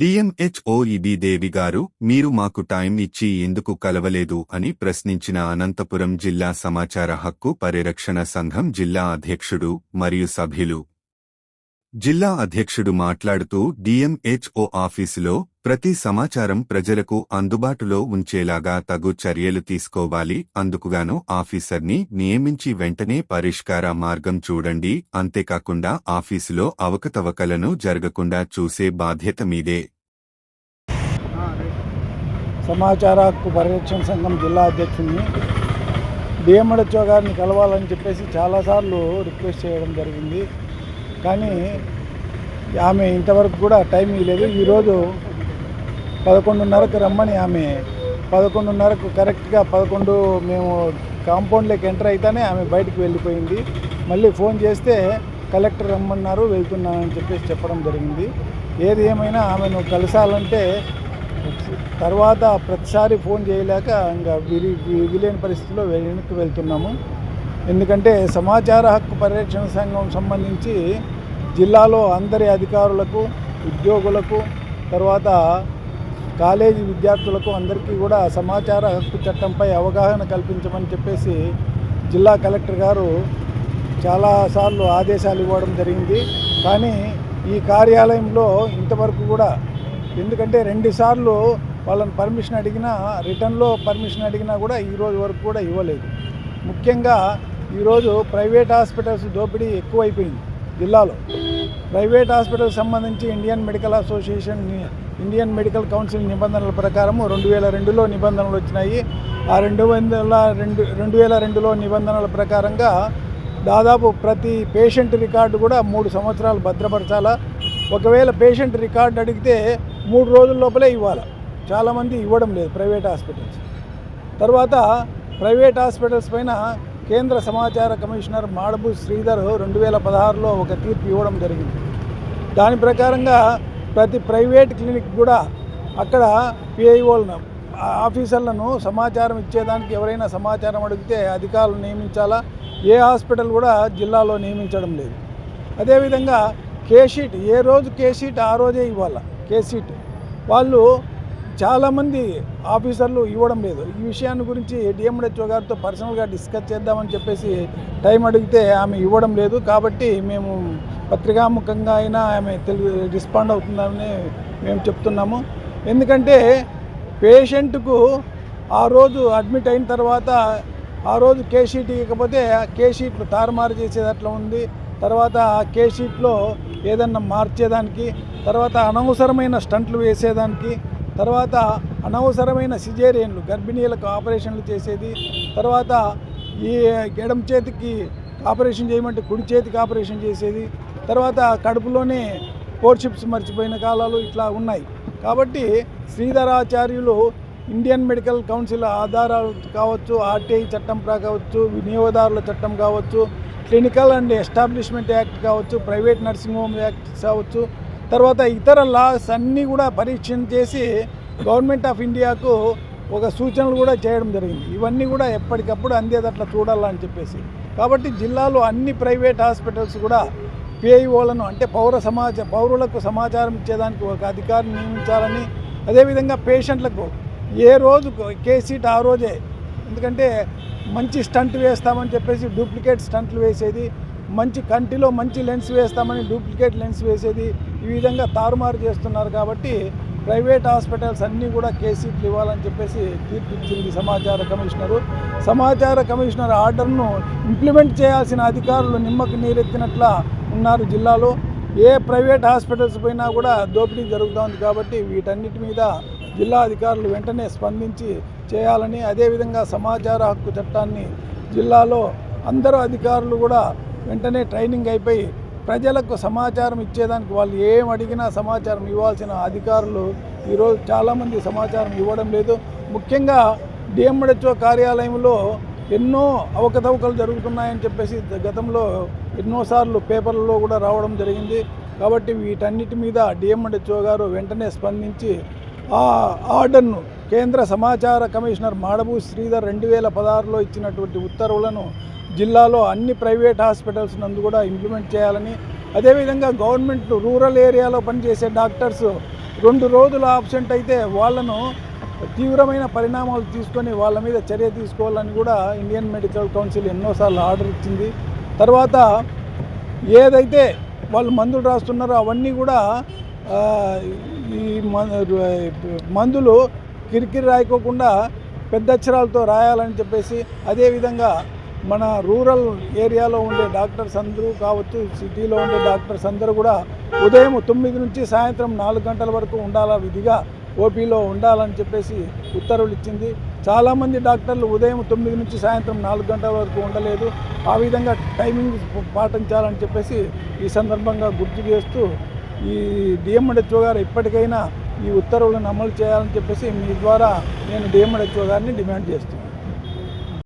డిఎంహెచ్ఓఈబి దేవి గారు మీరు మాకు టైం ఇచ్చి ఎందుకు కలవలేదు అని ప్రశ్నించిన అనంతపురం జిల్లా సమాచార హక్కు పరిరక్షణ సంఘం జిల్లా అధ్యక్షుడు మరియు సభ్యులు. జిల్లా అధ్యక్షుడు మాట్లాడుతూ డిఎంహెచ్ఓ ఆఫీసులో ప్రతి సమాచారం ప్రజలకు అందుబాటులో ఉంచేలాగా తగు చర్యలు తీసుకోవాలి. అందుకుగాను ఆఫీసర్ని నియమించి వెంటనే పరిష్కార మార్గం చూడండి. అంతేకాకుండా ఆఫీసులో అవకతవకలను జరగకుండా చూసే బాధ్యత మీదే. సమాచార హక్కు పరిరక్షణ సంఘం జిల్లా అధ్యక్షుడిని డిఎంహెచ్ఓ గారిని కలవాలని చెప్పేసి చాలాసార్లు రిక్వెస్ట్ చేయడం జరిగింది. కానీ ఆమె ఇంతవరకు కూడా టైం ఇవ్వలేదు. ఈరోజు పదకొండున్నరకు రమ్మని ఆమె. పదకొండున్నరకు కరెక్ట్గా పదకొండు మేము కాంపౌండ్లోకి ఎంటర్ అయితేనే ఆమె బయటకు వెళ్ళిపోయింది. మళ్ళీ ఫోన్ చేస్తే కలెక్టర్ రమ్మన్నారు వెళ్తున్నానని చెప్పేసి చెప్పడం జరిగింది. ఏది ఏమైనా ఆమెను కలిసాలంటే తర్వాత ప్రతిసారి ఫోన్ చేయలేక ఇంకా విరి విధిలేని పరిస్థితిలో వెనక్కి వెళ్తున్నాము. ఎందుకంటే సమాచార హక్కు పరిరక్షణ సంఘం సంబంధించి జిల్లాలో అందరి అధికారులకు ఉద్యోగులకు తర్వాత కాలేజీ విద్యార్థులకు అందరికీ కూడా సమాచార హక్కు చట్టంపై అవగాహన కల్పించమని చెప్పేసి జిల్లా కలెక్టర్ గారు చాలాసార్లు ఆదేశాలు ఇవ్వడం జరిగింది. కానీ ఈ కార్యాలయంలో ఇంతవరకు కూడా ఎందుకంటే రెండుసార్లు వాళ్ళని పర్మిషన్ అడిగినా రిటర్న్లో పర్మిషన్ అడిగినా కూడా ఈరోజు వరకు కూడా ఇవ్వలేదు. ముఖ్యంగా ఈరోజు ప్రైవేట్ హాస్పిటల్స్ దోపిడీ ఎక్కువైపోయింది జిల్లాలో. ప్రైవేట్ హాస్పిటల్ సంబంధించి Indian Medical Association Indian Medical Council నిబంధనల ప్రకారం రెండు వేల రెండులో నిబంధనలు వచ్చినాయి. ఆ రెండు వందల రెండు రెండు వేల రెండులో నిబంధనల ప్రకారంగా దాదాపు ప్రతి పేషెంట్ రికార్డు కూడా మూడు సంవత్సరాలు భద్రపరచాలా? ఒకవేళ పేషెంట్ రికార్డు అడిగితే మూడు రోజుల లోపలే ఇవ్వాలి? చాలామంది ఇవ్వడం లేదు ప్రైవేట్ హాస్పిటల్స్. తర్వాత ప్రైవేట్ హాస్పిటల్స్ పైన కేంద్ర సమాచార కమిషనర్ మాడబు శ్రీధర్ రెండు వేల పదహారులో ఒక తీర్పు ఇవ్వడం జరిగింది. దాని ప్రకారంగా ప్రతి ప్రైవేట్ క్లినిక్ కూడా అక్కడ పిఐఓలను ఆఫీసర్లను సమాచారం ఇచ్చేదానికి ఎవరైనా సమాచారం అడిగితే అధికారులు నియమించాలా? ఏ హాస్పిటల్ కూడా జిల్లాలో నియమించడం లేదు. అదేవిధంగా కేషీట్ ఏ రోజు కేషీట్ ఆ రోజే ఇవ్వాలి? కేసీట్ వాళ్ళు చాలామంది ఆఫీసర్లు ఇవ్వడం లేదు. ఈ విషయాన్ని గురించి డిఎంహెచ్ఓ గారితో పర్సనల్గా డిస్కస్ చేద్దామని చెప్పేసి టైం అడిగితే ఆమె ఇవ్వడం లేదు. కాబట్టి మేము పత్రికాముఖంగా అయినా ఆమె తెలుగు రెస్పాండ్ అవుతుందని మేము చెప్తున్నాము. ఎందుకంటే పేషెంట్కు ఆ రోజు అడ్మిట్ అయిన తర్వాత ఆ రోజు కేషీట్ ఇవ్వకపోతే ఆ తారుమారు చేసేది అట్లా ఉంది. తర్వాత ఆ కేషీట్లో ఏదన్నా మార్చేదానికి తర్వాత అనవసరమైన స్టంట్లు వేసేదానికి తర్వాత అనవసరమైన సిజేరియన్లు గర్భిణీలకు ఆపరేషన్లు చేసేది తర్వాత ఈ ఎడం చేతికి ఆపరేషన్ చేయమంటే కుడి చేతికి ఆపరేషన్ చేసేది తర్వాత కడుపులోనే పోర్షిప్స్ మర్చిపోయిన కాలాలు ఇట్లా ఉన్నాయి. కాబట్టి శ్రీధరాచార్యులు ఇండియన్ మెడికల్ కౌన్సిల్ ఆధారాలు కావచ్చు ఆర్టీఐ చట్టం కావచ్చు వినియోగదారుల చట్టం కావచ్చు క్లినికల్ అండ్ ఎస్టాబ్లిష్మెంట్ యాక్ట్ కావచ్చు ప్రైవేట్ నర్సింగ్ హోమ్ యాక్ట్ కావచ్చు తర్వాత ఇతర లాస్ అన్నీ కూడా పరీక్షణ చేసి గవర్నమెంట్ ఆఫ్ ఇండియాకు ఒక సూచనలు కూడా చేయడం జరిగింది. ఇవన్నీ కూడా ఎప్పటికప్పుడు అందేదట్లా చూడాలని చెప్పేసి. కాబట్టి జిల్లాలో అన్ని ప్రైవేట్ హాస్పిటల్స్ కూడా పిఐఓలను అంటే పౌర సమాజ పౌరులకు సమాచారం ఇచ్చేదానికి ఒక అధికారిని నియమించాలని అదేవిధంగా పేషెంట్లకు ఏ రోజు కేసీట్ ఆ రోజే ఎందుకంటే మంచి స్టంట్ వేస్తామని చెప్పేసి డూప్లికేట్ స్టంట్లు వేసేది మంచి కంటిలో మంచి లెన్స్ వేస్తామని డూప్లికేట్ లెన్స్ వేసేది ఈ విధంగా తారుమారు చేస్తున్నారు కాబట్టి ప్రైవేట్ హాస్పిటల్స్ అన్నీ కూడా కేసీట్లు ఇవ్వాలని చెప్పేసి తీర్పు ఇచ్చింది సమాచార కమిషనరు. సమాచార కమిషనర్ ఆర్డర్ను ఇంప్లిమెంట్ చేయాల్సిన అధికారులు నిమ్మకు నీరెత్తినట్ల ఉన్నారు జిల్లాలో. ఏ ప్రైవేట్ హాస్పిటల్స్ పోయినా కూడా దోపిడీ జరుగుతోంది కాబట్టి వీటన్నిటి మీద జిల్లా అధికారులు వెంటనే స్పందించి చేయాలని అదేవిధంగా సమాచార హక్కు చట్టాన్ని జిల్లాలో అందరూ అధికారులు కూడా వెంటనే ట్రైనింగ్ అయిపోయి ప్రజలకు సమాచారం ఇచ్చేదానికి వాళ్ళు ఏం అడిగినా సమాచారం ఇవ్వాల్సిన అధికారులు ఈరోజు చాలామంది సమాచారం ఇవ్వడం లేదు. ముఖ్యంగా డిఎంహెచ్ఓ కార్యాలయంలో ఎన్నో అవకతవకలు జరుగుతున్నాయని చెప్పేసి గతంలో ఎన్నోసార్లు పేపర్లలో కూడా రావడం జరిగింది. కాబట్టి వీటన్నిటి మీద డిఎంహెచ్ఓ గారు వెంటనే స్పందించి ఆ ఆర్డర్ను కేంద్ర సమాచార కమిషనర్ మాడబు శ్రీధర్ రెండు వేల పదహారులో ఇచ్చినటువంటి ఉత్తర్వులను జిల్లాలో అన్ని ప్రైవేట్ హాస్పిటల్స్ నందు కూడా ఇంప్లిమెంట్ చేయాలని అదేవిధంగా గవర్నమెంట్ రూరల్ ఏరియాలో పనిచేసే డాక్టర్స్ రెండు రోజులు ఆబ్సెంట్ అయితే వాళ్ళను తీవ్రమైన పరిణామాలు తీసుకొని వాళ్ళ మీద చర్య తీసుకోవాలని కూడా ఇండియన్ మెడికల్ కౌన్సిల్ ఎన్నోసార్లు ఆర్డర్ ఇచ్చింది. తర్వాత ఏదైతే వాళ్ళు మందులు రాస్తున్నారో అవన్నీ కూడా ఈ మ- మందులు కిరికిరి రాయకోకుండా పెద్ద అక్షరాలతో రాయాలని చెప్పేసి అదేవిధంగా మన రూరల్ ఏరియాలో ఉండే డాక్టర్స్ అందరూ కావచ్చు సిటీలో ఉండే డాక్టర్స్ అందరూ కూడా ఉదయం తొమ్మిది నుంచి సాయంత్రం నాలుగు గంటల వరకు ఉండాలా విధిగా ఓపీలో ఉండాలని చెప్పేసి ఉత్తర్వులు ఇచ్చింది. చాలామంది డాక్టర్లు ఉదయం తొమ్మిది నుంచి సాయంత్రం నాలుగు గంటల వరకు ఉండలేదు. ఆ విధంగా టైమింగ్ పాటించాలని చెప్పేసి ఈ సందర్భంగా గుర్తు చేస్తూ ఈ డిఎంఎడ్హెచ్ఓ గారు ఇప్పటికైనా ఈ ఉత్తర్వులను అమలు చేయాలని చెప్పేసి మీ ద్వారా నేను డిఎంఎడ్హెచ్ఓ గారిని డిమాండ్ చేస్తున్నాను.